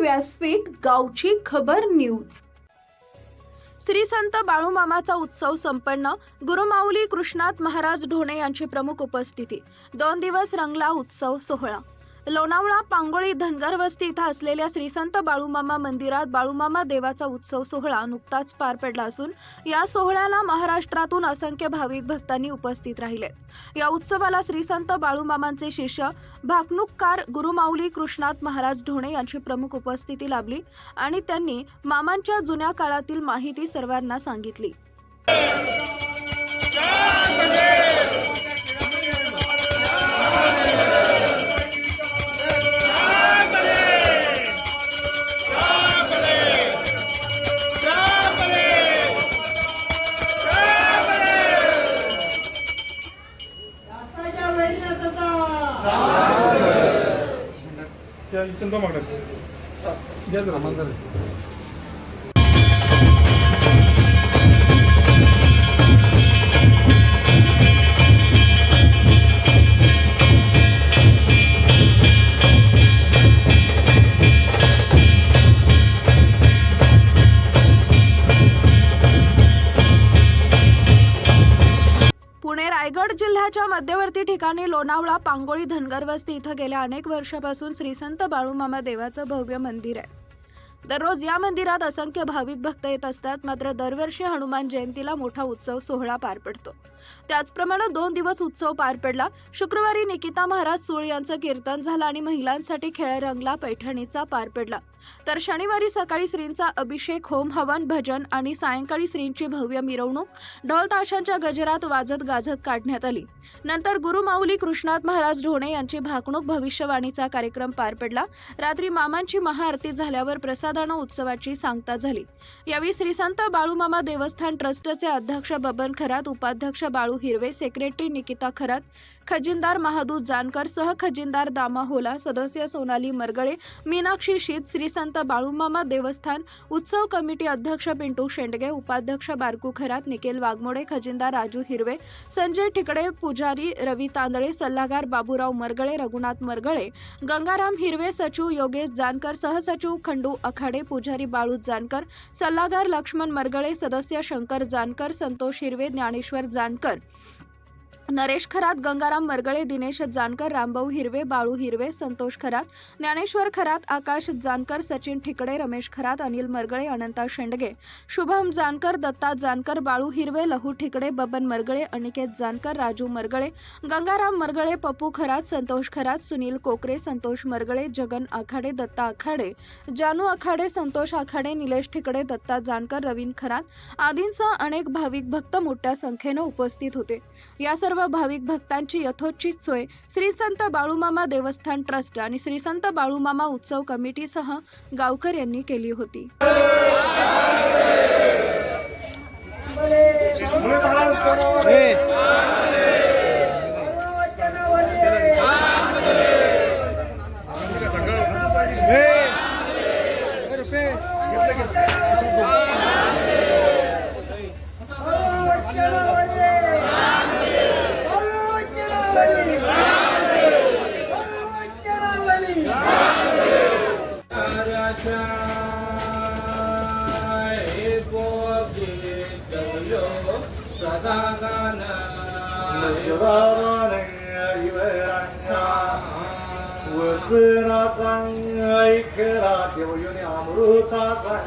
व्यासपीठ गावची खबर न्यूज. श्री संत बाळूमामाचा उत्सव संपन्न गुरुमाऊली कृष्णात महाराज ढोणे यांची प्रमुख उपस्थिती. दोन दिवस रंगला उत्सव सोहळा. लोणावळा पांगोळी धनगर वस्ती इथं असलेल्या श्री संत बाळूमामा मंदिरात बाळूमामा देवाचा उत्सव सोहळा नुकताच पार पडला असून या सोहळ्याला महाराष्ट्रातून असंख्य भाविक भक्तांनी उपस्थित राहिले. या उत्सवाला श्री संत बाळूमामांचे शिष्य भाकणूककार गुरुमाऊली कृष्णात महाराज ढोणे यांची प्रमुख उपस्थिती लाभली आणि त्यांनी मामांच्या जुन्या काळातील माहिती सर्वांना सांगितली. ಚಂದ ಮಾಡೋದು ಜಯ रायगड मध्यवर्ती ठिकाणी लोणावळा पांगोळी धनगर वस्ती इथं गेल्या अनेक वर्षापासून श्री संत बाळूमामा देवाचं भव्य मंदिर आहे. दररोज या मंदिरात असंख्य भाविक भक्त येत असतात. मात्र दरवर्षी हनुमान जयंतीला मोठा उत्सव सोहळा पार पडतो. त्याचप्रमाणे दोन दिवस उत्सव पार पडला. शुक्रवारी निकिता महाराज सुळ यांचं कीर्तन झालं आणि महिलांसाठी खेळ रंगला पैठणीचा पार पडला. तर शनिवारी सकाळी श्रींचा अभिषेक होम हवन भजन आणि सायंकाळी श्रींची भव्य मिरवणूक ढोल ताशांच्या गजरात वाजत गाजत काढण्यात आली. नंतर गुरुमाऊली कृष्णात महाराज ढोणे यांची भाकणूक भविष्यवाणीचा कार्यक्रम पार पडला. रात्री मामांची महाआरती झाल्यावर प्रसाद प्रसादानं उत्सवाची सांगता झाली. यावेळी श्रीसंत बाळूमामा देवस्थान ट्रस्टचे अध्यक्ष बबन खरात उपाध्यक्ष बाळू हिरवे सेक्रेटरी निकिता खरात खजिनदार महादूत जानकर सह खजिनदार दामा होला सदस्य सोनाली मरगळे मीनाक्षी शीत श्रीसंत बाळूमामा देवस्थान उत्सव कमिटी अध्यक्ष पिंटू शेंडगे उपाध्यक्ष बारकू खरात निखिल वाघमोडे खजिनदार राजू हिरवे संजय ठिकडे पुजारी रवी तांदळे सल्लागार बाबूराव मरगळे रघुनाथ मरगळे गंगाराम हिरवे सचिव योगेश जानकर सहसचिव खंडू अखाडे पुजारी बाळू जानकर सल्लागार लक्ष्मण मरगळे सदस्य शंकर जानकर संतोष हिरवे ज्ञानेश्वर जानकर. नरेश खरात गंगाराम मरगळे दिनेश जानकर रामभाऊ हिरवे बाळू हिरवे संतोष खरात ज्ञानेश्वर खरात आकाश जानकर सचिन ठिकडे रमेश खरात अनिल मरगळे अनंता शेंडगे शुभम जानकर दत्ता जानकर बाळू हिरवे लहू ठिकडे बबन मरगळे अनिकेत जानकर राजू मरगळे गंगाराम मरगळे पप्पू खरात संतोष खरात सुनील कोकरे संतोष मरगळे जगन आखाडे दत्ता आखाडे जानू आखाडे संतोष आखाडे निलेश ठिकडे दत्ता जानकर रवीन खरात आदींसह अनेक भाविक भक्त मोठ्या संख्येनं उपस्थित होते. या सर्व भाविक भक्तांची यथोचित सोय श्री संत बाळूमामा देवस्थान ट्रस्ट आणि श्री संत बाळूमामा उत्सव कमिटीसह गावकर यांनी केली होती. وصرفا إكراك وينعم روطا